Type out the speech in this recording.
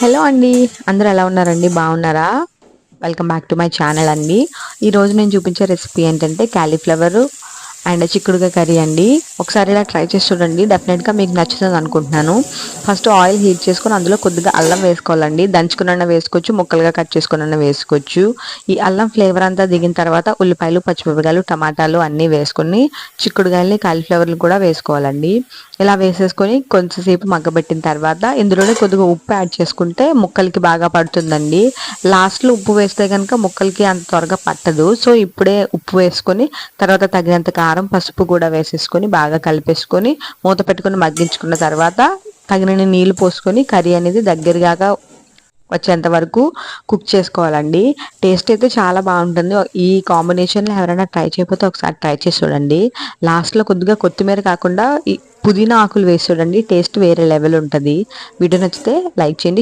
Hello అండి. అందరూ ఎలా ఉన్నారండి? బాగున్నారా? Welcome back to my channel అండి. ఈరోజు నేను చూపించే రెసిపీ ఏంటంటే క్యాలీఫ్లవర్ అండ్ చిక్కుడుగా కర్రీ అండి. ఒకసారి ఇలా ట్రై చేసి చూడండి. డెఫినెట్గా మీకు నచ్చుతుంది అనుకుంటున్నాను. ఫస్ట్ ఆయిల్ హీట్ చేసుకొని అందులో కొద్దిగా అల్లం వేసుకోవాలండి. దంచుకున్న వేసుకోవచ్చు ముక్కలుగా కట్ చేసుకున్న వేసుకోవచ్చు. ఈ అల్లం ఫ్లేవర్ అంతా దిగిన తర్వాత ఉల్లిపాయలు పచ్చిమిరపకాయలు టమాటాలు అన్నీ వేసుకొని చిక్కుడుగాయలని కాలీఫ్లవర్లు కూడా వేసుకోవాలండి. ఇలా వేసేసుకొని కొంచెంసేపు మగ్గబెట్టిన తర్వాత ఇందులోనే కొద్దిగా ఉప్పు యాడ్ చేసుకుంటే ముక్కలకి బాగా పడుతుందండి. లాస్ట్లో ఉప్పు వేస్తే కనుక ముక్కలకి అంత త్వరగా పట్టదు. సో ఇప్పుడే ఉప్పు వేసుకొని తర్వాత తగినంత కారం పసుపు కూడా వేసేసుకొని బాగా కలిపేసుకొని మూత పెట్టుకొని మగ్గించుకున్న తర్వాత తగినన్ని నీళ్ళు పోసుకొని కర్రీ అనేది దగ్గరగా వచ్చేంత వరకు కుక్ చేసుకోవాలండి. టేస్ట్ అయితే చాలా బాగుంటుంది. ఈ కాంబినేషన్లో ఎవరైనా ట్రై చేయకపోతే ఒకసారి ట్రై చేసి చూడండి. లాస్ట్లో కొద్దిగా కొత్తిమీర కాకుండా ఈ పుదీనా ఆకులు వేసి చూడండి టేస్ట్ వేరే లెవెల్ ఉంటుంది. వీడియో నచ్చితే లైక్ చేయండి